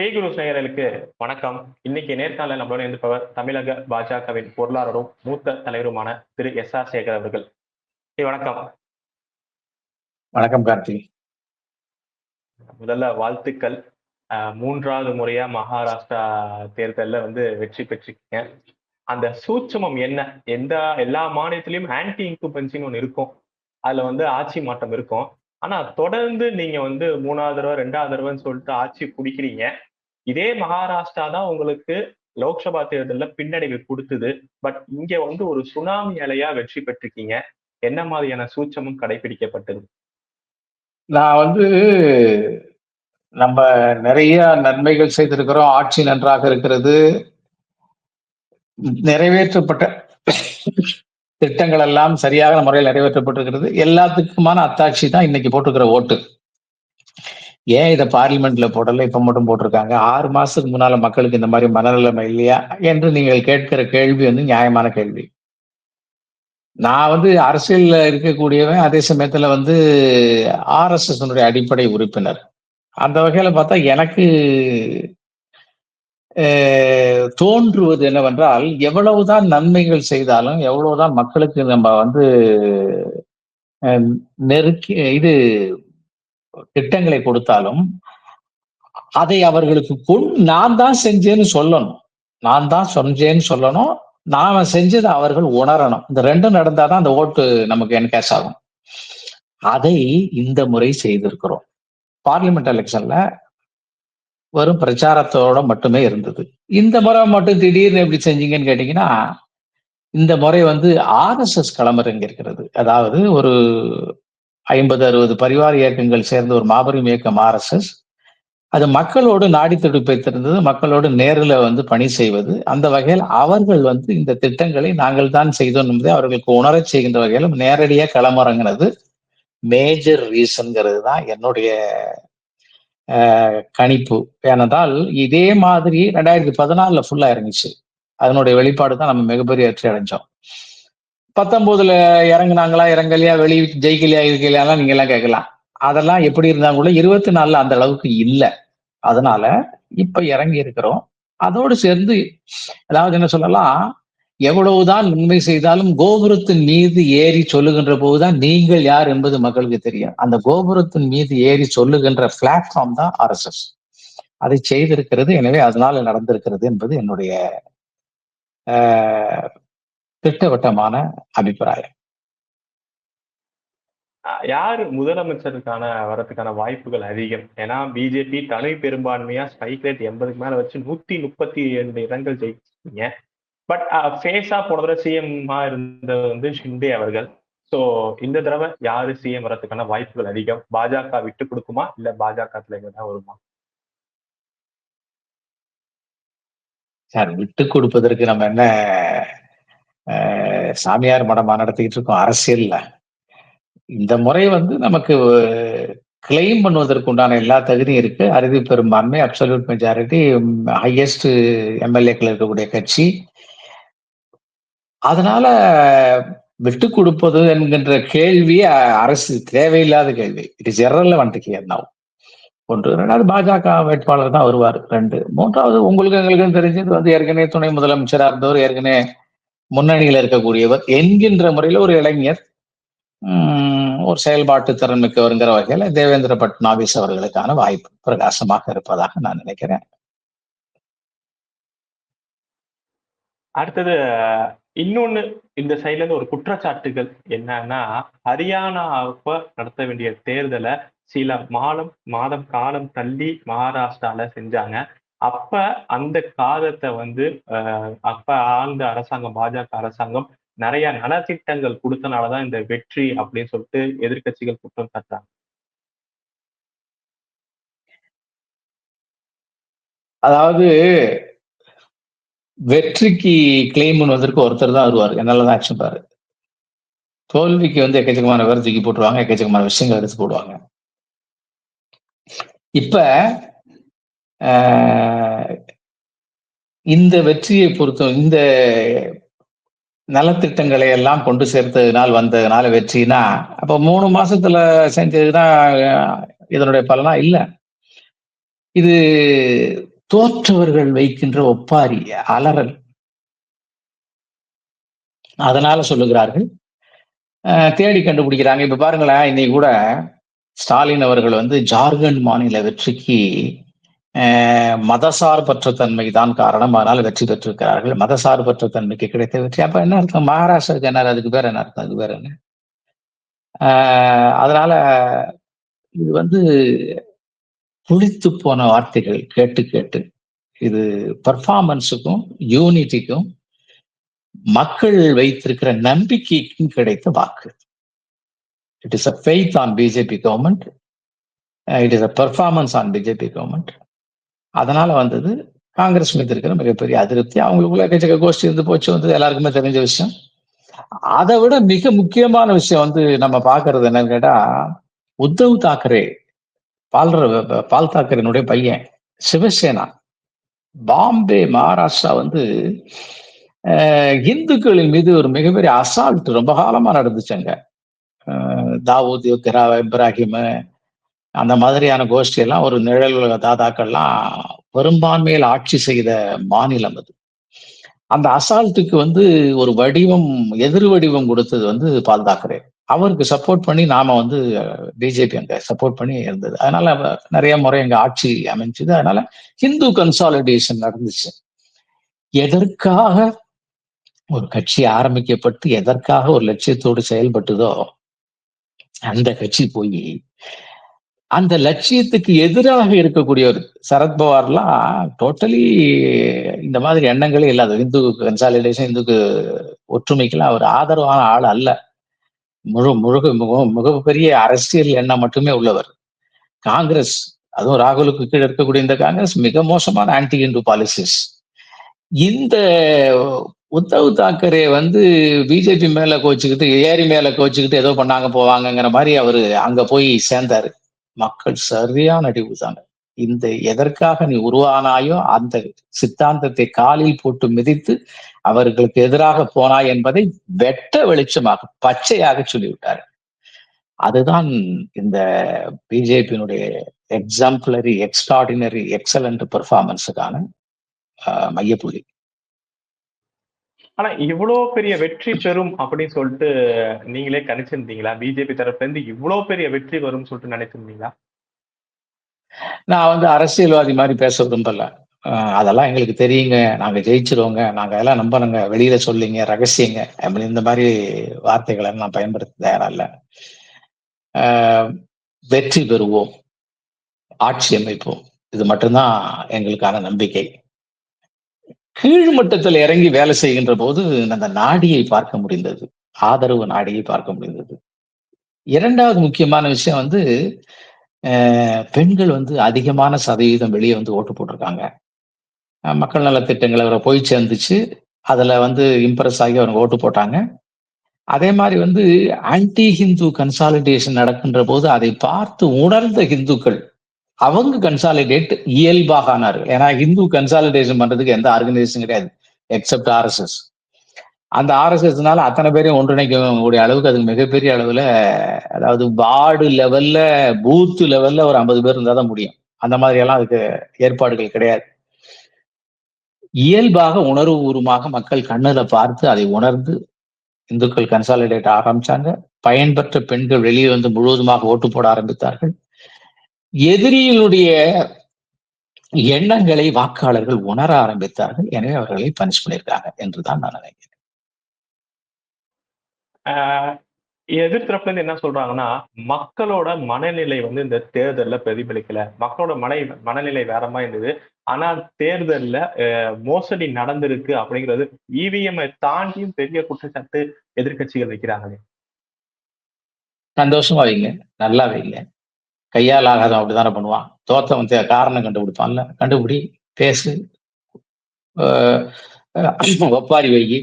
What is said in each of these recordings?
பேகுரு நேயர்களுக்கு வணக்கம். இன்னைக்கு நேர்காணல நம்மளோட இருப்பவர் தமிழக பாஜகவின் பொருளாளரும் மூத்த தலைவருமான திரு எஸ் ஆர் சேகர் அவர்கள். வணக்கம். வணக்கம் கார்த்தி. முதல்ல வாழ்த்துக்கள். மூன்றாவது முறையா மகாராஷ்டிரா தேர்தல்ல வந்து வெற்றி பெற்றிருக்கீங்க. அந்த சூட்சமம் என்ன? எந்த எல்லா மாநிலத்திலயும் ஆன்டி இன்குபென்சின்னு ஒண்ணு இருக்கும். அதுல வந்து ஆட்சி மாற்றம் இருக்கும். ஆனா தொடர்ந்து நீங்க வந்து மூணாவது தடவை ரெண்டாவது தடவைன்னு சொல்லிட்டு ஆட்சி பிடிக்கிறீங்க. இதே மகாராஷ்டிரா தான் உங்களுக்கு லோக்சபா தேர்தலில் பின்னடைவு கொடுத்தது. பட் இங்க வந்து ஒரு சுனாமி அலையா வெற்றி பெற்றிருக்கீங்க. என்ன மாதிரியான சூட்சமும் கடைபிடிக்கப்பட்டது நான் வந்து நம்ம நிறைய நன்மைகள் செய்திருக்கிறோம். ஆட்சி நன்றாக இருக்கிறது. நிறைவேற்றப்பட்ட திட்டங்கள் எல்லாம் சரியாக முறையில் நிறைவேற்றப்பட்டிருக்கிறது. எல்லாத்துக்குமான அத்தாட்சி தான் இன்னைக்கு போட்டுக்கிற ஓட்டு. ஏன் இதை பார்லிமெண்ட்ல போடல? இப்ப மட்டும் போட்டிருக்காங்க. ஆறு மாசத்துக்கு முன்னால மக்களுக்கு இந்த மாதிரி மனநிலைமை இல்லையா என்று நீங்கள் கேட்கிற கேள்வி வந்து நியாயமான கேள்வி. நான் வந்து அரசியல்ல இருக்கக்கூடியவன் அதே சமயத்துல வந்து ஆர்எஸ்எஸ் அடிப்படை உறுப்பினர். அந்த வகையில பார்த்தா எனக்கு தோன்றுவது என்னவென்றால் எவ்வளவுதான் நன்மைகள் செய்தாலும் எவ்வளவுதான் மக்களுக்கு நம்ம வந்து நெருக்கி இது திட்டங்களை கொடுத்தாலும் அதை அவர்களுக்கு கொண் நான் தான் செஞ்சேன்னு சொல்லணும். நான் தான் செஞ்சேன்னு சொல்லணும். நாம செஞ்சதை அவர்கள் உணரணும். இந்த ரெண்டும் நடந்தாதான் அந்த ஓட்டு நமக்கு என்கேஷ் ஆகும். அதை இந்த முறை செய்திருக்கிறோம். பார்லிமெண்ட் எலெக்ஷன்ல வெறும் பிரச்சாரத்தோட மட்டுமே இருந்தது. இந்த முறை மட்டும் திடீர்னு எப்படி செஞ்சீங்கன்னு கேட்டீங்கன்னா இந்த முறை வந்து ஆர்எஸ்எஸ் களமிறங்கி இருக்கிறது. அதாவது ஒரு ஐம்பது அறுபது பரிவார இயக்கங்கள் சேர்ந்த ஒரு மாபெரும் இயக்கம் ஆர்எஸ்எஸ். அது மக்களோடு நாடி துடிப்பை திறந்தது மக்களோடு நேரில் வந்து பணி செய்வது. அந்த வகையில் அவர்கள் வந்து இந்த திட்டங்களை நாங்கள் தான் செய்தோம் என்பதை அவர்களுக்கு உணரச் செய்கின்ற வகையில் நேரடியாக களமிறங்கினது மேஜர் ரீசன்கிறது தான் என்னுடைய கணிப்பு. ஏனென்றால் இதே மாதிரி ரெண்டாயிரத்தி பதினாலுல ஃபுல்லா இறங்கிச்சு. அதனுடைய வெளிப்பாடு தான் நம்ம மிகப்பெரிய வெற்றி அடைஞ்சோம். பத்தொன்பதுல இறங்குனாங்களா இறங்கலையா வெளி ஜெயிக்கலையா இருக்கலையாலாம் நீங்க எல்லாம் கேட்கலாம். அதெல்லாம் எப்படி இருந்தாங்க கூட இருபத்தி நாலுல அந்த அளவுக்கு இல்லை. அதனால இப்ப இறங்கி இருக்கிறோம். அதோடு சேர்ந்து அதாவது என்ன சொல்லலாம் எவ்வளவுதான் உண்மை செய்தாலும் கோபுரத்தின் மீது ஏறி சொல்லுகின்ற போதுதான் நீங்கள் யார் என்பது மக்களுக்கு தெரியும். அந்த கோபுரத்தின் மீது ஏறி சொல்லுகின்ற பிளாட்ஃபார்ம் தான் ஆர்எஸ்எஸ் அதை செய்திருக்கிறது. எனவே அதனால நடந்திருக்கிறது என்பது என்னுடைய ஆஹ், திட்டவட்டமான அபிப்பிராயம். யார் முதலமைச்சருக்கான வரதுக்கான வாய்ப்புகள் அதிகம்? ஏன்னா பிஜேபி தனி பெரும்பான்மையா ஸ்ட்ரைக் ரேட் எண்பதுக்கு மேல வச்சு நூத்தி முப்பத்தி இரண்டு இடங்கள் ஜெயிச்சிருக்கீங்க. பட் ஃபேஸா போன தடவை சிஎம்மா இருந்தது வந்து ஷிண்டே அவர்கள். சோ இந்த தடவை யாரு சிஎம் வரதுக்கான வாய்ப்புகள் அதிகம்? பாஜக விட்டு கொடுக்குமா? இல்ல பாஜக தான் வருமா? சார் விட்டு கொடுப்பதற்கு நம்ம என்ன ஆஹ், சாமியார் மடமா நடத்திக்கிட்டு இருக்கோம். அரசியல்ல. இந்த முறை வந்து நமக்கு கிளைம் பண்ணுவதற்கு உண்டான எல்லா தகுதியும் இருக்கு. அறுதி பெரும்பான்மை அப்சல்யூட் மெஜாரிட்டி ஹையஸ்ட் எம்எல்ஏக்கள் இருக்கக்கூடிய கட்சி. அதனால விட்டு கொடுப்பது என்கின்ற கேள்வி அரசு தேவையில்லாத கேள்வி. It is irrelevant here now ஒன்று. ரெண்டாவது பாஜக வேட்பாளர் தான் வருவார். ரெண்டு. மூன்றாவது உங்களுக்கு எங்களுக்கும் தெரிஞ்சது வந்து ஏற்கனவே துணை முதலமைச்சராக இருந்தவர் ஏற்கனவே முன்னணியில் இருக்கக்கூடியவர் என்கின்ற முறையில் ஒரு இளைஞர் ஒரு செயல்பாட்டு திறன் மிக்கவருங்கிற வகையில் தேவேந்திர பட்னாவிஸ் அவர்களுக்கான வாய்ப்பு பிரகாசமாக இருப்பதாக நான் நினைக்கிறேன். அடுத்தது இன்னொன்னு இந்த சைட்ல இருந்து ஒரு குற்றச்சாட்டுகள் என்னன்னா ஹரியானாவை நடத்த வேண்டிய தேர்தலை சில மாதம் மாதம் காலம் தள்ளி மகாராஷ்டிரால செஞ்சாங்க. அப்ப அந்த காலத்தை வந்து அஹ், அப்ப ஆழ்ந்த அரசாங்கம் பாஜக அரசாங்கம் நிறைய நலத்திட்டங்கள் கொடுத்தனாலதான் இந்த வெற்றி அப்படின்னு சொல்லிட்டு எதிர்க்கட்சிகள் குற்றம் சாட்டுறாங்க. அதாவது வெற்றிக்கு கிளைம் பண்ணுவதற்கு ஒருத்தர் தான் வருவார். என்னால் தான் ஆக்ஷன் பாரு. தோல்விக்கு வந்து எக்கச்சக்கமான பேர் தூக்கி போட்டுருவாங்க எக்கச்சக்கமான விஷயங்கள் எடுத்து போடுவாங்க. இப்ப ஆஹ், இந்த வெற்றியை பொறுத்த இந்த நலத்திட்டங்களை எல்லாம் கொண்டு சேர்த்ததுனால் வந்ததுனால வெற்றினா அப்ப மூணு மாசத்துல செஞ்சதுதான் இதனுடைய பலனா? இல்லை. இது தோற்றவர்கள் வைக்கின்ற ஒப்பாரி அலறல். அதனால சொல்லுகிறார்கள். தேடி கண்டுபிடிக்கிறாங்க. இப்ப பாருங்களேன் இன்னைக்கு கூட ஸ்டாலின் அவர்கள் வந்து ஜார்க்கண்ட் மாநில வெற்றிக்கு மதசார்பற்ற தன்மை தான் காரணம். அதனால வெற்றி பெற்றிருக்கிறார்கள். மதசார்பற்ற தன்மைக்கு கிடைத்த வெற்றி. அப்ப என்ன அர்த்தம்? மகாராஷ்டிராவுக்கு என்ன அதுக்கு பேர் என்ன அர்த்தம்? அதுக்கு பேர் என்ன? அதனால இது வந்து புளித்து போன வார்த்தைகள் கேட்டு கேட்டு இது பர்ஃபார்மன்ஸுக்கும் யூனிட்டிக்கும் மக்கள் வைத்திருக்கிற நம்பிக்கைக்கும் கிடைத்த வாக்கு. It is a faith on BJP government it is a performance on BJP government அதனால வந்தது காங்கிரஸ் மீது இருக்கிற மிகப்பெரிய அதிருப்தி. அவங்களுக்குள்ள எக்கச்சக்க கோஷ்டி இருந்து போச்சு வந்தது எல்லாருக்குமே தெரிஞ்ச விஷயம். அதை விட மிக முக்கியமான விஷயம் வந்து நம்ம பாக்குறது என்னன்னு கேட்டா உத்தவ் தாக்கரே பால் பால் தாக்கரனுடைய பையன் சிவசேனா. பாம்பே மகாராஷ்டிரா வந்து இந்துக்களின் மீது ஒரு மிகப்பெரிய அசால்ட் ரொம்ப காலமா நடந்துச்சாங்க. தாவூத் யோகிரா இப்ராஹிம் அந்த மாதிரியான கோஷ்டி எல்லாம் ஒரு நிழல் உலக தாதாக்கள்லாம் பெரும்பான்மையில் ஆட்சி செய்த மாநிலம் அது. அந்த அசால்ட்டுக்கு வந்து ஒரு வடிவம் எதிர் வடிவம் கொடுத்தது வந்து பால் தாக்கரே. அவருக்கு சப்போர்ட் பண்ணி நாம வந்து பிஜேபி அங்க சப்போர்ட் பண்ணி இருந்தது. அதனால நிறைய முறை எங்க ஆட்சி அமைஞ்சது. அதனால ஹிந்து கன்சாலிடேஷன் நடந்துச்சு. எதற்காக ஒரு கட்சி ஆரம்பிக்கப்பட்டு எதற்காக ஒரு லட்சியத்தோடு செயல்பட்டதோ அந்த கட்சி போய் அந்த லட்சியத்துக்கு எதிராக இருக்கக்கூடிய ஒரு சரத்பவார்லாம் டோட்டலி இந்த மாதிரி எண்ணங்களே இல்லாத இந்து கன்சாலிடேஷன் இந்துக்கு ஒற்றுமைக்கெல்லாம் அவர் ஆதரவான ஆள் அல்ல. முழு முழுக மிக- மிகப்பெரிய அரசியல் எண்ணம் மட்டுமே உள்ளவர். காங்கிரஸ் அதுவும் ராகுலுக்கு கீழே இருக்கக்கூடிய இந்த காங்கிரஸ் மிக மோசமான ஆன்டி இந்து பாலிசிஸ் இந்த உத்தவ் தாக்கரே வந்து பிஜேபி மேல கோச்சுக்கிட்டு ஏரி மேல கோச்சுக்கிட்டு ஏதோ பண்ணாங்க போவாங்கங்கிற மாதிரி அவரு அங்க போய் சேர்ந்தாரு. மக்கள் சரியான அடிவுதாங்க இந்த எதற்காக நீ உருவானாயோ அந்த சித்தாந்தத்தை காலில் போட்டு மிதித்து அவர்களுக்கு எதிராக போனாய் என்பதை வெட்ட வெளிச்சமாக பச்சையாக சொல்லிவிட்டார். அதுதான் இந்த பிஜேபியினுடைய எக்ஸாம்பிளரி எக்ஸ்ட்ராடினரி எக்ஸலண்ட் பெர்ஃபார்மன்ஸுக்கான மையப்புள்ளி. ஆனா இவ்வளவு பெரிய வெற்றி பெறும் அப்படின்னு சொல்லிட்டு நீங்களே கணிச்சிருந்தீங்களா? பிஜேபி தரப்புல இருந்து இவ்வளவு பெரிய வெற்றி வரும்னு சொல்லிட்டு நினைச்சிருந்தீங்களா? நான் வந்து அரசியல்வாதி மாதிரி பேச விரும்பல அதெல்லாம் எங்களுக்கு தெரியுங்க. நாங்க ஜெயிச்சிருவோங்க. நாங்க அதெல்லாம் நம்பணுங்க. வெளியில சொல்லிங்க ரகசியங்க. அப்படி இந்த மாதிரி வார்த்தைகளை நான் பயன்படுத்த தயாரா இல்ல. வெற்றி பெறுவோம். ஆட்சி அமைப்போம். இது மட்டும்தான் எங்களுக்கான நம்பிக்கை. கீழ்மட்டத்தில் இறங்கி வேலை செய்கின்ற போது அந்த நாடியை பார்க்க முடிந்தது. ஆதரவு நாடியை பார்க்க முடிந்தது. இரண்டாவது முக்கியமான விஷயம் வந்து பெண்கள் வந்து அதிகமான சதவீதம் வெளியே வந்து ஓட்டு போட்டிருக்காங்க. மக்கள் நல அவரை போய் சேர்ந்துச்சு. அதில் வந்து இம்ப்ரெஸ் ஆகி அவங்க ஓட்டு போட்டாங்க. அதே மாதிரி வந்து ஆன்டி ஹிந்து கன்சாலிடேஷன் நடக்கின்ற போது அதை பார்த்து உணர்ந்த ஹிந்துக்கள் அவங்க கன்சாலிடேட் இயல்பாக ஆனார்கள் ஏன்னா ஹிந்து கன்சாலிடேஷன் பண்றதுக்கு எந்த ஆர்கனைசேஷன் கிடையாது. எக்ஸப்ட் ஆர்எஸ்எஸ் அந்த ஆர்எஸ்எஸ்னால அத்தனை பேரையும் ஒன்றிணைக்கக்கூடிய அளவுக்கு அது மிகப்பெரிய அளவில் அதாவது வார்டு லெவல்ல பூத் லெவல்ல ஒரு ஐம்பது பேர் இருந்தால் தான் முடியும். அந்த மாதிரி எல்லாம் அதுக்கு ஏற்பாடுகள் கிடையாது. இயல்பாக உணர்வுபூர்வமாக மக்கள் கண்ணில் பார்த்து அதை உணர்ந்து இந்துக்கள் கன்சாலிடேட் ஆரம்பிச்சாங்க பயன்பெற்ற பெண்கள் வெளியே வந்து முழுவதுமாக ஓட்டு போட ஆரம்பித்தார்கள். எதிரியினுடைய எண்ணங்களை வாக்காளர்கள் உணர ஆரம்பித்தார்கள். எனவே அவர்களை பனிஷ் பண்ணியிருக்காங்க என்றுதான் நான் நினைக்கிறேன். ஆஹ் எதிர்த்தரப்புல இருந்து என்ன சொல்றாங்கன்னா மக்களோட மனநிலை வந்து இந்த தேர்தல்ல பிரதிபலிக்கல. மக்களோட மனை மனநிலை வேற மாதிரி இருந்தது. ஆனா தேர்தல்ல அஹ், மோசடி நடந்திருக்கு அப்படிங்கிறது இவிஎம் தாண்டியும் பெரிய குற்றச்சாட்டு எதிர்க்கட்சிகள் வைக்கிறாங்களே சந்தோஷமா வைங்க. நல்லா வைங்க. கையால் ஆகாதவன் அப்படிதானே பண்ணுவான். தோத்தவன் வந்து காரணம் கண்டுபிடிப்பான்ல. கண்டுபிடி பேசு. ஒப்பாரி வைகி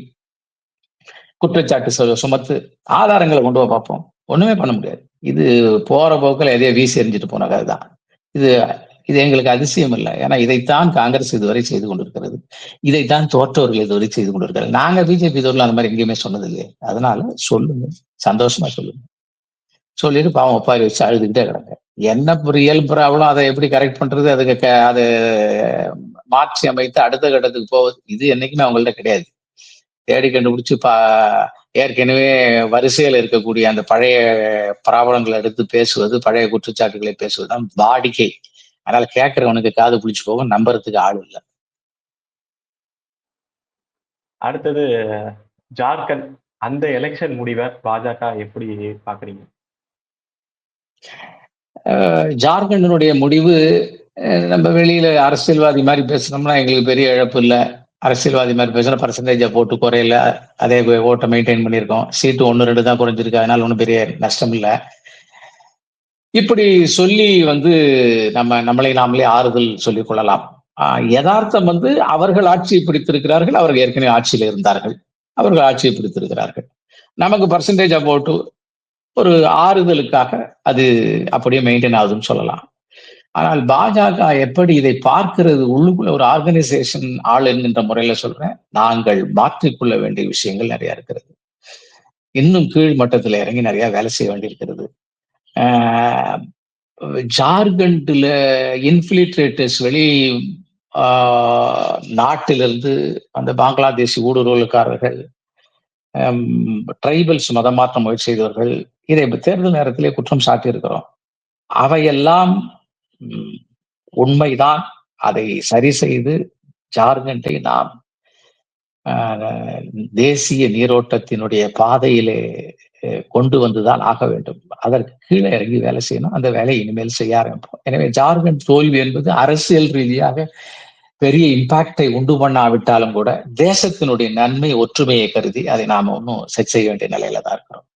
குற்றச்சாட்டு சுமத்து ஆதாரங்களை கொண்டு போய் பார்ப்போம். ஒண்ணுமே பண்ண முடியாது. இது போற போக்கில் எதையோ வீசி எறிஞ்சிட்டு போன கதை தான் இது இது எங்களுக்கு அதிசயம் இல்லை. ஏன்னா இதைத்தான் காங்கிரஸ் இதுவரை செய்து கொண்டிருக்கிறது. இதைத்தான் தோற்றவர்கள் இதுவரை செய்து கொண்டிருக்கிறார்கள். நாங்க பிஜேபி இதுவரை அந்த மாதிரி எங்கேயுமே சொன்னது இல்லையே அதனால சொல்லுங்க. சந்தோஷமா சொல்லுங்க. சொல்லிட்டு பாவம் ஒப்பாரி வச்சு அழுதுகிட்டே கிடங்க. என்ன ரியல் ப்ராப்ளம் அதை எப்படி கரெக்ட் பண்றது? அதுக்கு க- அது மாற்றி அமைத்து அடுத்த கட்டத்துக்கு போவது இது என்னைக்குமே அவங்கள்ட்ட கிடையாது. தேடி கண்டுபிடிச்சு பா ஏற்கனவே வரிசையில் இருக்கக்கூடிய அந்த பழைய பிராபலங்களை எடுத்து பேசுவது பழைய குற்றச்சாட்டுகளை பேசுவதுதான் வாடிக்கை. அதனால கேட்கறவனுக்கு காது பிடிச்சு போகும் நம்புறதுக்கு ஆள் இல்லை. அடுத்தது ஜார்க்கண்ட் அந்த எலெக்ஷன் முடிவை பாஜக எப்படி பாக்குறீங்க ஜார்க்கண்டினுடைய முடிவு நம்ம வெளியில அரசியல்வாதி மாதிரி பேசணும்னா எங்களுக்கு பெரிய இழப்பு இல்லை. அரசியல்வாதி மாதிரி பேசுனா பர்சன்டேஜை போட்டு குறையில. அதே ஓட்டை மெயின்டைன் பண்ணியிருக்கோம். சீட்டு ஒன்று ரெண்டு தான் குறைஞ்சிருக்கு. அதனால ஒன்றும் பெரிய நஷ்டம் இல்லை. இப்படி சொல்லி வந்து நம்ம நம்மளை நாமளே ஆறுதல் சொல்லிக் கொள்ளலாம். யதார்த்தம் வந்து அவர்கள் ஆட்சியை பிடித்திருக்கிறார்கள். அவர்கள் ஏற்கனவே ஆட்சியில் இருந்தார்கள். அவர்கள் ஆட்சியை பிடித்திருக்கிறார்கள். நமக்கு பர்சன்டேஜை போட்டு ஒரு ஆறுதலுக்காக அது அப்படியே மெயின்டைன் ஆகுதுன்னு சொல்லலாம். ஆனால் பாஜக எப்படி இதை பார்க்கிறது? உள்ளுக்குள்ள ஒரு ஆர்கனைசேஷன் ஆள் என்கின்ற முறையில சொல்றேன். நாங்கள் மாற்றிக்கொள்ள வேண்டிய விஷயங்கள் நிறைய இருக்கிறது. இன்னும் கீழ் மட்டத்துல இறங்கி நிறைய வேலை செய்ய வேண்டியிருக்கிறது. ஜார்க்கண்ட்ல இன்ஃபிலிட்ரேட்டர்ஸ் வெளி நாட்டிலிருந்து அந்த பங்களாதேசி ஊடுருவலுக்காரர்கள் ட்ரைபல்ஸ் மதமாற்ற முயற்சி செய்தவர்கள் இதை தேர்தல் நேரத்திலே குற்றம் சாட்டியிருக்கிறோம். அவையெல்லாம் உண்மைதான். அதை சரி செய்து ஜார்க்கண்டை நாம் ஆஹ், தேசிய நீரோட்டத்தினுடைய பாதையிலே கொண்டு வந்துதான் ஆக வேண்டும். அதற்கு கீழே இறங்கி வேலை செய்யணும். அந்த வேலையை இனிமேல் செய்ய ஆரம்பிப்போம். எனவே ஜார்க்கண்ட் தோல்வி என்பது அரசியல் ரீதியாக பெரிய இம்பாக்டை உண்டு பண்ணாவிட்டாலும் கூட தேசத்தினுடைய நன்மை ஒற்றுமையை கருதி அதை நாம ஒன்றும் செட் செய்ய வேண்டிய நிலையில தான் இருக்கிறோம்.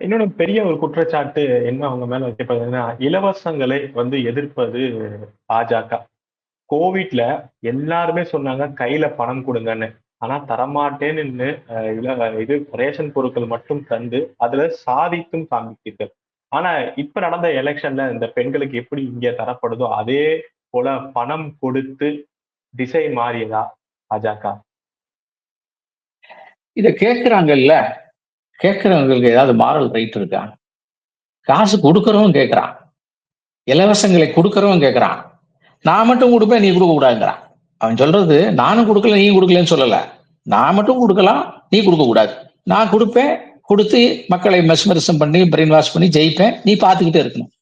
இன்னொன்னு பெரிய ஒரு குற்றச்சாட்டு என்ன அவங்க மேல வைக்கப்படுதுன்னா இலவசங்களை வந்து எதிர்ப்பது பாஜக. கோவிட்ல எல்லாருமே சொன்னாங்க கையில பணம் கொடுங்கன்னு. ஆனா தரமாட்டேன்னு அஹ், இது ரேஷன் பொருட்கள் மட்டும் தந்து அதுல சாதித்தும் காமிக்கிட்டு ஆனா இப்ப நடந்த எலெக்ஷன்ல இந்த பெண்களுக்கு எப்படி இங்க தரப்படுதோ அதே போல பணம் கொடுத்து திசை மாறியதா பாஜக? இத கேட்கிறாங்கல்ல கேட்கிறவங்களுக்கு ஏதாவது மாரல் ரைட் இருக்கா? காசு கொடுக்கறவன் கேட்கறான். இலவசங்களை கொடுக்கறவன் கேட்கறான். நான் மட்டும் கொடுப்பேன் நீ கொடுக்க கூடாதுங்கிறான். அவன் சொல்றது நானும் கொடுக்கல நீ கொடுக்கலன்னு சொல்லல. நான் மட்டும் கொடுக்கலாம் நீ கொடுக்க கூடாது. நான் கொடுப்பேன் கொடுத்து மக்களை மெஸ்மரிசம் பண்ணி பிரெயின் வாஷ் பண்ணி ஜெயிப்பேன் நீ பார்த்துக்கிட்டே இருக்கணும்.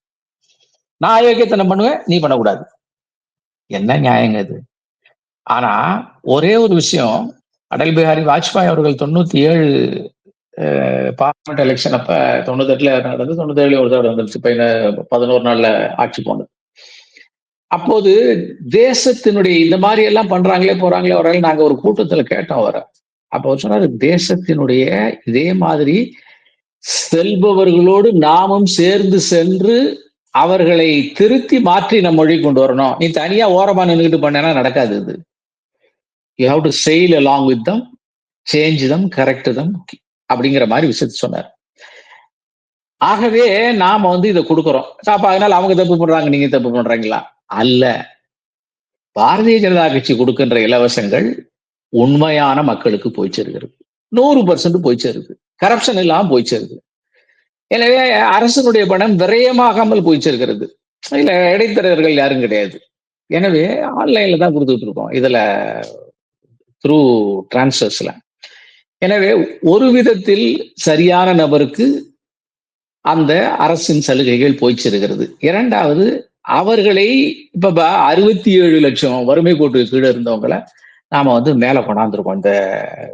நான் அயோக்கியத்தனம் பண்ணுவேன் நீ பண்ணக்கூடாது. என்ன நியாயங்க இது? ஆனா ஒரே ஒரு விஷயம் அடல் பிஹாரி வாஜ்பாய் அவர்கள் தொண்ணூத்தி ஏழு பார்லிமெண்ட் எலெக்ஷன் அப்ப தொண்ணூத்தெட்டுல நடந்து தொண்ணூத்தேழு ஒரு தடவை வந்துருச்சு. பதினோரு நாள்ல ஆட்சி போனது. அப்போது தேசத்தினுடைய இந்த மாதிரி எல்லாம் பண்றாங்களே போறாங்களே வராங்களே நாங்க ஒரு கூட்டத்துல கேட்டோம் வர அப்ப அவர் சொன்னாரு தேசத்தினுடைய இதே மாதிரி செல்பவர்களோடு நாமும் சேர்ந்து சென்று அவர்களை திருத்தி மாற்றி நம்ம மொழி கொண்டு வரணும். நீ தனியா ஓரமா நின்றுட்டு பண்ணனா நடக்காது இது. You have to sail along with them change them correct them அப்படிங்கிற மாதிரி விஷயத்த சொன்னார். ஆகவே நாம வந்து இதை கொடுக்குறோம். அப்ப அதனால அவங்க தப்பு பண்றாங்க நீங்க தப்பு பண்றீங்களா? அல்ல. பாரதிய ஜனதா கட்சி கொடுக்கின்ற இலவசங்கள் உண்மையான மக்களுக்கு போய் சேருகிறது. நூறு பர்சன்ட் போய் சேருது. கரப்ஷன் இல்லாமல் போய் சேருது. எனவே அரசனுடைய பணம் விரயமாகாமல் போய் சேர்க்கிறது இல்ல இடைத்தரகர்கள் யாரும் கிடையாது. எனவே ஆன்லைன்ல தான் கொடுத்துட்டு இருக்கோம். இதுல த்ரூ டிரான்ஸ்ஃபர்ஸ்ல எனவே ஒரு விதத்தில் சரியான நபருக்கு அந்த அரசின் சலுகைகள் போய்ச்சிருக்கிறது. இரண்டாவது அவர்களை இப்ப அறுபத்தி ஏழு லட்சம் வறுமை கோட்டு கீழே இருந்தவங்களை நாம வந்து மேல கொண்டாந்துருக்கோம் இந்த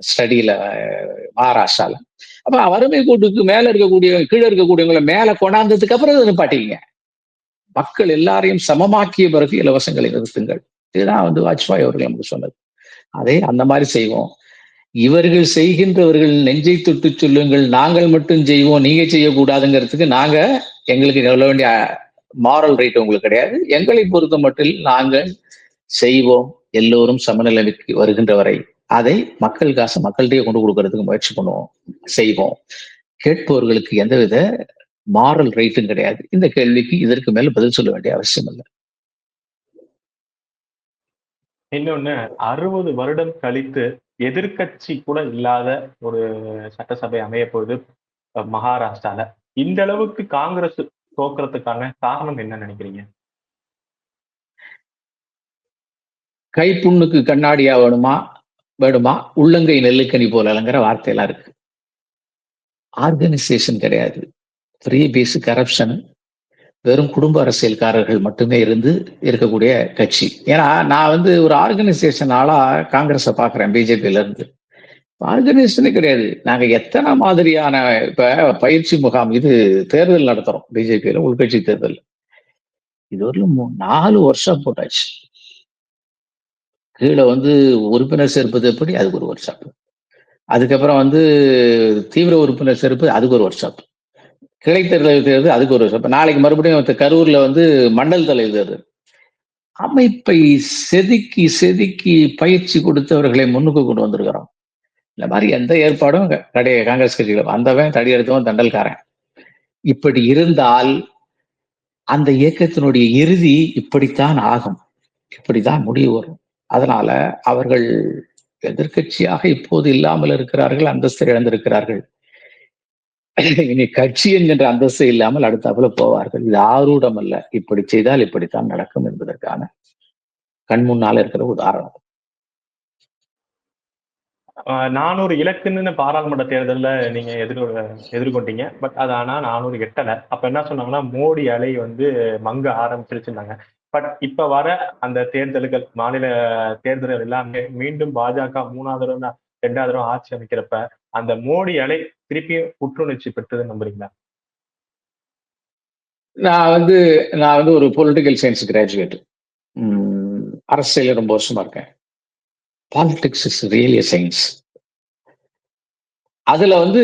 ஸ்டடியில மகாராஷ்டிரால. அப்ப வறுமை கோட்டுக்கு மேல இருக்கக்கூடிய கீழே இருக்கக்கூடியவங்களை மேல கொண்டாந்ததுக்கு அப்புறம் அதை நிப்பாட்டிங்க மக்கள் எல்லாரையும் சமமாக்கிய பிறகு இலவசங்களை நிறுத்துங்கள். இதுதான் வந்து வாஜ்பாய் அவர்கள் நமக்கு சொன்னது. அதே அந்த மாதிரி செய்வோம். இவர்கள் செய்கின்றவர்கள் நெஞ்சை தொட்டு சொல்லுங்கள் நாங்கள் மட்டும் செய்வோம் நீங்க செய்யக்கூடாதுங்கிறதுக்கு நாங்க எங்களுக்கு சொல்ல வேண்டிய மாரல் ரைட் உங்களுக்கு கிடையாது. எங்களை பொறுத்த மட்டில் நாங்கள் செய்வோம் எல்லோரும் சமநிலைக்கு வருகின்ற வரை அதை மக்கள் காசு மக்கள்கிட்டயே கொண்டு கொடுக்கறதுக்கு முயற்சி பண்ணுவோம் செய்வோம். கேட்பவர்களுக்கு எந்தவித மாரல் ரைட்டும் கிடையாது. இந்த கேள்விக்கு இதற்கு மேல பதில் சொல்ல வேண்டிய அவசியம் இல்லை. இன்னொன்னு அறுபது வருடம் கழித்து எதிர்கட்சி கூட இல்லாத ஒரு சட்டசபை அமைய போகுது மகாராஷ்டிரால. இந்த அளவுக்கு காங்கிரஸ் தோக்குறதுக்கான காரணம் என்ன நினைக்கிறீங்க? கைப்புண்ணுக்கு கண்ணாடியா வேணுமா? வேணுமா? உள்ளங்கை நெல்லுக்கனி போலங்கிற வார்த்தையெல்லாம் இருக்கு. ஆர்கனைசேஷன் கிடையாது. ஃப்ரீ பேஸ் கரப்ஷன் வெறும் குடும்ப அரசியல்காரர்கள் மட்டுமே இருந்து இருக்கக்கூடிய கட்சி. ஏன்னா நான் வந்து ஒரு ஆர்கனைசேஷன் ஆளா காங்கிரஸை பாக்குறேன் பிஜேபியில இருந்து. ஆர்கனைசேஷனே கிடையாது. நாங்க எத்தனை மாதிரியான இப்ப பயிற்சி முகாம் இது தேர்தல் நடத்துறோம் பிஜேபியில உள்கட்சி தேர்தல் இது ஒரு நாலு வருஷம் போட்டாச்சு. கீழே வந்து உறுப்பினர் சேர்ப்பது எப்படி? அதுக்கு ஒரு ஒர்க் ஷாப் அதுக்கப்புறம் வந்து தீவிர உறுப்பினர் சேர்ப்பு அதுக்கு ஒரு ஒர்க் ஷாப் கிளை தேர்தல் தேர்தல் அதுக்கு ஒரு வருஷம் நாளைக்கு மறுபடியும் கரூர்ல வந்து மண்டல் தலைவர் தேர்தல் அமைப்பை செதுக்கி செதுக்கி பயிற்சி கொடுத்தவர்களை முன்னுக்கு கொண்டு வந்திருக்கிறோம். இந்த மாதிரி எந்த ஏற்பாடும் கிடையாது காங்கிரஸ் கட்சிகள் வந்தவன் தடி எடுத்தவன் தண்டல்காரன். இப்படி இருந்தால் அந்த இயக்கத்தினுடைய இறுதி இப்படித்தான் ஆகும். இப்படித்தான் முடிவு வரும். அதனால அவர்கள் எதிர்கட்சியாக இப்போது இல்லாமல் இருக்கிறார்கள் அந்தஸ்து இழந்திருக்கிறார்கள். இனி கட்சி என்கின்ற அந்தஸ்து இல்லாமல் அடுத்தாப்புல போவார்கள். இது ஆரூடம் அல்ல. இப்படி செய்தால் இப்படித்தான் நடக்கும் என்பதற்கான கண் முன்னால இருக்கிற உதாரணம். நானூறு இலக்குன்னு பாராளுமன்ற தேர்தலில் நீங்க எதிர் எதிர்கொண்டீங்க. பட் அது ஆனா நானூறு எட்டலை. அப்ப என்ன சொன்னாங்கன்னா மோடி அலை வந்து மங்க ஆரம்பிச்சிருச்சுருந்தாங்க பட் இப்ப வர அந்த தேர்தல்கள் மாநில தேர்தல்கள் எல்லாமே மீண்டும் பாஜக மூணாவது தடவை ரெண்டாவது தடவை ஆட்சி அமைக்கிறப்ப அந்த மோடி அலை திருப்பியும் புற்றுணர்ச்சி பெற்றது நம்புறீங்களா? நான் வந்து நான் வந்து ஒரு பொலிட்டிக்கல் சயின்ஸ் கிராஜுவேட் அரசியல் ரொம்ப வருஷமா இருக்கேன். பாலிடிக்ஸ் இஸ் ரியலி சயின்ஸ் அதுல வந்து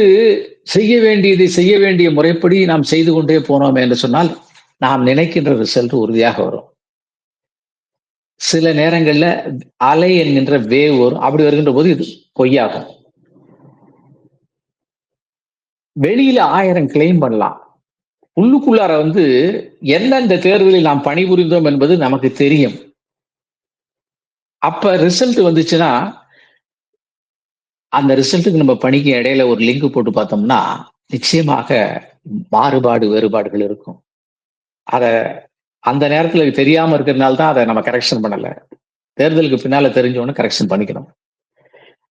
செய்ய வேண்டியதை செய்ய வேண்டிய முறைப்படி நாம் செய்து கொண்டே போனோம் என்று சொன்னால் நாம் நினைக்கின்ற ரிசல்ட் உறுதியாக வரும். சில நேரங்கள்ல அலை என்கின்ற வேவ் வரும். அப்படி வருகின்ற போது இது பொய்யாகும். வெளியில ஆயிரம் கிளைம் பண்ணலாம். உள்ளுக்குள்ளார வந்து எந்தெந்த தேர்தலில் நாம் பணிபுரிந்தோம் என்பது நமக்கு தெரியும். அப்ப ரிசல்ட் வந்துச்சுன்னா அந்த ரிசல்ட்டுக்கு நம்ம பணிக்கு இடையில ஒரு லிங்க் போட்டு பார்த்தோம்னா நிச்சயமாக மாறுபாடு வேறுபாடுகள் இருக்கும். அத அந்த நேரத்துல தெரியாம இருக்கிறதுனால தான் அதை நம்ம கரெக்ஷன் பண்ணல. தேர்தலுக்கு பின்னால தெரிஞ்சவொன்னு கரெக்ஷன் பண்ணிக்கணும்.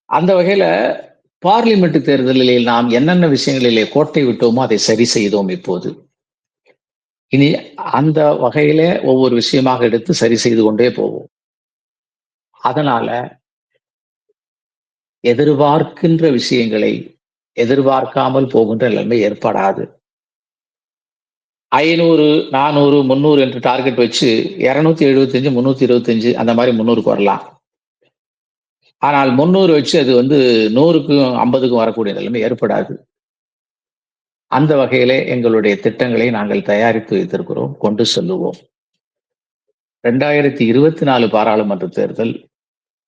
அந்த வகையில பார்லிமெண்ட் தேர்தலில் நாம் என்னென்ன விஷயங்களிலே கோட்டை விட்டோமோ அதை சரி செய்தோம் இப்போது. இனி அந்த வகையில ஒவ்வொரு விஷயமாக எடுத்து சரி செய்து கொண்டே போவோம். அதனால எதிர்பார்க்கின்ற விஷயங்களை எதிர்பார்க்காமல் போகின்ற நிலைமை ஏற்படாது. ஐநூறு நானூறு முந்நூறு என்று டார்கெட் வச்சு இருநூத்தி எழுபத்தஞ்சு முன்னூத்தி இருபத்தஞ்சு அந்த மாதிரி முந்நூறுக்கு வரலாம். ஆனால் முந்நூறு வச்சு அது வந்து நூறுக்கும் ஐம்பதுக்கும் வரக்கூடிய நிலைமை ஏற்படாது. அந்த வகையிலே எங்களுடைய திட்டங்களை நாங்கள் தயாரித்து வைத்திருக்கிறோம் கொண்டு செல்லுவோம். ரெண்டாயிரத்தி இருபத்தி நாலு பாராளுமன்ற தேர்தல்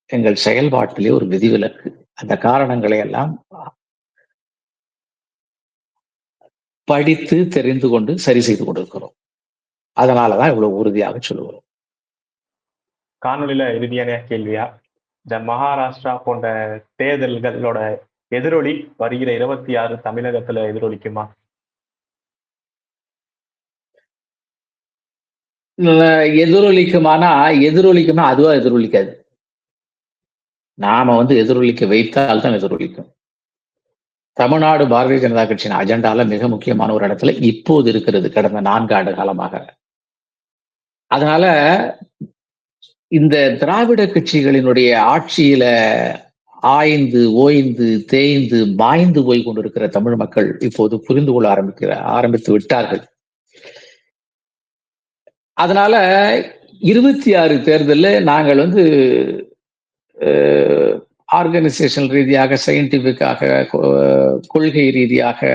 எங்கள் செயல்பாட்டிலே ஒரு விதிவிலக்கு. அந்த காரணங்களை எல்லாம் படித்து தெரிந்து கொண்டு சரி செய்து கொண்டிருக்கிறோம் அதனாலதான் இவ்வளவு உறுதியாக சொல்லுகிறோம். காணொலியில இறுதியான கேள்வியா? இந்த மகாராஷ்டிரா போன்ற தேர்தல்களோட எதிரொலி வருகிற இருபத்தி ஆறு தமிழகத்துல எதிரொலிக்குமா? எதிரொலிக்குமானா எதிரொலிக்குமா அதுவா எதிரொலிக்காது. நாம வந்து எதிரொலிக்க வைத்தால் தான் எதிரொலிக்கும். தமிழ்நாடு பாரதிய ஜனதா கட்சியின் அஜெண்டால மிக முக்கியமான ஒரு இடத்துல இப்போது இருக்கிறது கடந்த நான்கு ஆண்டு காலமாக. அதனால இந்த திராவிட கட்சிகளினுடைய ஆட்சியில ஆய்ந்து ஓய்ந்து தேய்ந்து மாய்ந்து போய் கொண்டிருக்கிற தமிழ் மக்கள் இப்போது புரிந்து கொள்ள ஆரம்பிக்கிற ஆரம்பித்து விட்டார்கள். அதனால இருபத்தி ஆறு தேர்தலில் நாங்கள் வந்து ஆர்கனைசேஷன் ரீதியாக சயின்டிபிக்காக கொள்கை ரீதியாக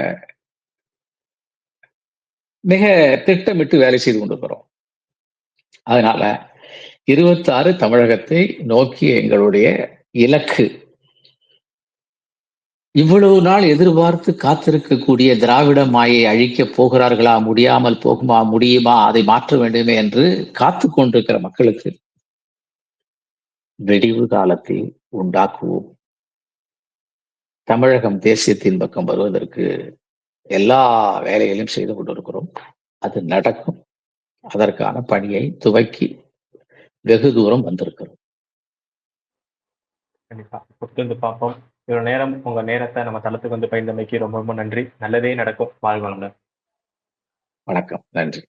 மிக திட்டமிட்டு வேலை செய்து கொண்டிருக்கிறோம். அதனால இருபத்தாறு தமிழகத்தை நோக்கிய எங்களுடைய இலக்கு. இவ்வளவு நாள் எதிர்பார்த்து காத்திருக்கக்கூடிய திராவிட மாயை அழிக்கப் போகிறார்களா முடியாமல் போகுமா முடியுமா அதை மாற்ற வேண்டுமே என்று காத்து கொண்டிருக்கிற மக்களுக்கு வெடிவு காலத்தை உண்டாக்குவோம். தமிழகம் தேசியத்தின் பக்கம் வருவதற்கு எல்லா வேலைகளையும் செய்து கொண்டிருக்கிறோம். அது நடக்கும். அதற்கான பணியை துவக்கி வெகு தூரம் வந்திருக்கிறோம். கண்டிப்பா. பொறுத்திருந்து பார்ப்போம். இவ்வளவு நேரம் உங்க நேரத்தை நம்ம தளத்துக்கு வந்து பயந்தமைக்கு ரொம்ப ரொம்ப நன்றி. நல்லதே நடக்கும். வாழ்வாங்க வணக்கம். நன்றி.